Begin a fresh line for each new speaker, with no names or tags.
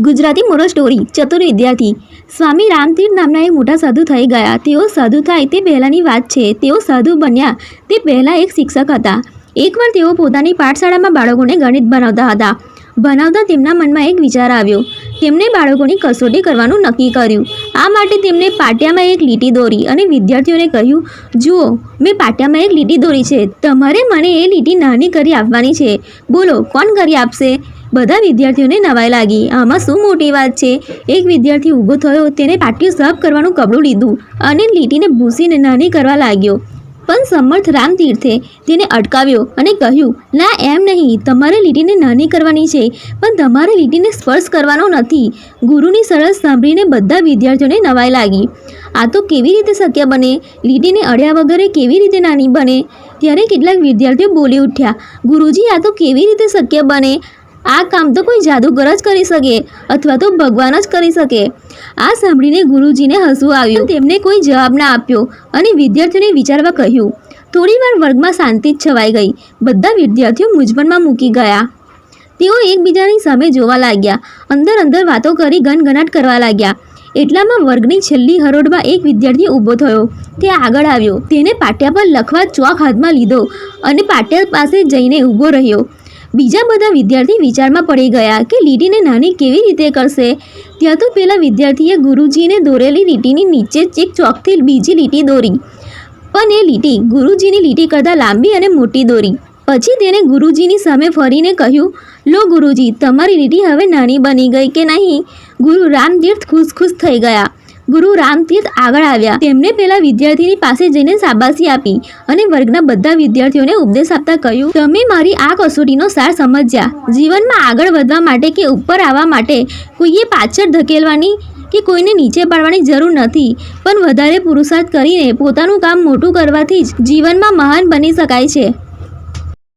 Gujarati moral story, ચતુર વિદ્યાર્થી. સ્વામી રામતીર્થ નામના એક મોટા સાધુ થઈ ગયા. તેઓ સાધુ થાય તે પહેલાંની વાત છે. તેઓ સાધુ બન્યા તે પહેલાં એક શિક્ષક હતા. એકવાર તેઓ પોતાની પાઠશાળામાં બાળકોને ગણિત ભણાવતા હતા. ભણાવતા તેમના મનમાં એક વિચાર આવ્યો. તેમણે બાળકોની કસોટી કરવાનું નક્કી કર્યું. આ માટે તેમણે પાટિયામાં એક લીટી દોરી અને વિદ્યાર્થીઓને કહ્યું, જુઓ, મેં પાટિયામાં એક લીટી દોરી છે. તમારે મને એ લીટી નાની કરી આપવાની છે. બોલો, કોણ કરી આપશે? બધા વિદ્યાર્થીઓને નવાઈ લાગી. આમાં શું મોટી વાત છે? એક વિદ્યાર્થી ઊભો થયો, તેને પાટિયું સાફ કરવાનું કપડું લીધું અને લીટીને ભૂસીને નાની કરવા લાગ્યો. પણ સમર્થ રામતીર્થે તેને અટકાવ્યો અને કહ્યું, ના, એમ નહીં. તમારે લીટીને નાની કરવાની છે, પણ તમારે લીટીને સ્પર્શ કરવાનો નથી. ગુરુની સરસ સાંભળીને બધા વિદ્યાર્થીઓને નવાઈ લાગી. આ તો કેવી રીતે શક્ય બને? લીટીને અડ્યા વગરે કેવી રીતે નાની બને? ત્યારે કેટલાક વિદ્યાર્થીઓ બોલી ઉઠ્યા, ગુરુજી, આ તો કેવી રીતે શક્ય બને? આ કામ તો કોઈ જાદુગર જ કરી શકે અથવા તો ભગવાન જ કરી શકે. આ સાંભળીને ગુરુજીને હસવું આવ્યું. તેમને કોઈ જવાબ ના આપ્યો અને વિદ્યાર્થીઓને વિચારવા કહ્યું, થોડીવાર વર્ગમાં શાંતિ જ છવાઈ ગઈ. બધા વિદ્યાર્થીઓ મૂંઝવણમાં મૂકી ગયા. તેઓ એકબીજાની સામે જોવા લાગ્યા. અંદર અંદર વાતો કરી ગનગનાટ કરવા લાગ્યા. એટલામાં વર્ગની છેલ્લી હરોળમાં એક વિદ્યાર્થી ઊભો થયો. તે આગળ આવ્યો. તેને પાટિયા પર લખવા ચોક હાથમાં લીધો અને પાટિયા પાસે જઈને ઊભો રહ્યો. બીજા બધા વિદ્યાર્થી વિચારમાં પડી ગયા કે લીટીને નાની કેવી રીતે કરશે? ત્યાં તો પેલા વિદ્યાર્થીએ ગુરુજીને દોરેલી લીટીની નીચે જ એક ચોકથી બીજી લીટી દોરી. પણ એ લીટી, ગુરુજીની લીટી કરતાં લાંબી અને મોટી દોરી. પછી તેણે ગુરુજીની સામે ફરીને કહ્યું, લો ગુરુજી, તમારી લીટી હવે નાની બની ગઈ કે નહીં? ગુરુ રામતીર્થ ખુશ ખુશ થઈ ગયા. ગુરુ રામતીર્થ આગળ આવ્યા. તેમણે પેલા વિદ્યાર્થીની પાસે જઈને શાબાશી આપી અને વર્ગના બધા વિદ્યાર્થીઓને ઉપદેશ આપતા કહ્યું, તમે મારી આ કસોટીનો સાર સમજ્યા. જીવનમાં આગળ વધવા માટે કે ઉપર આવવા માટે કોઈએ પાછળ ધકેલવાની કે કોઈને નીચે પાડવાની જરૂર નથી, પણ વધારે પુરુષાર્થ કરીને પોતાનું કામ મોટું કરવાથી જ જીવનમાં મહાન બની શકાય છે.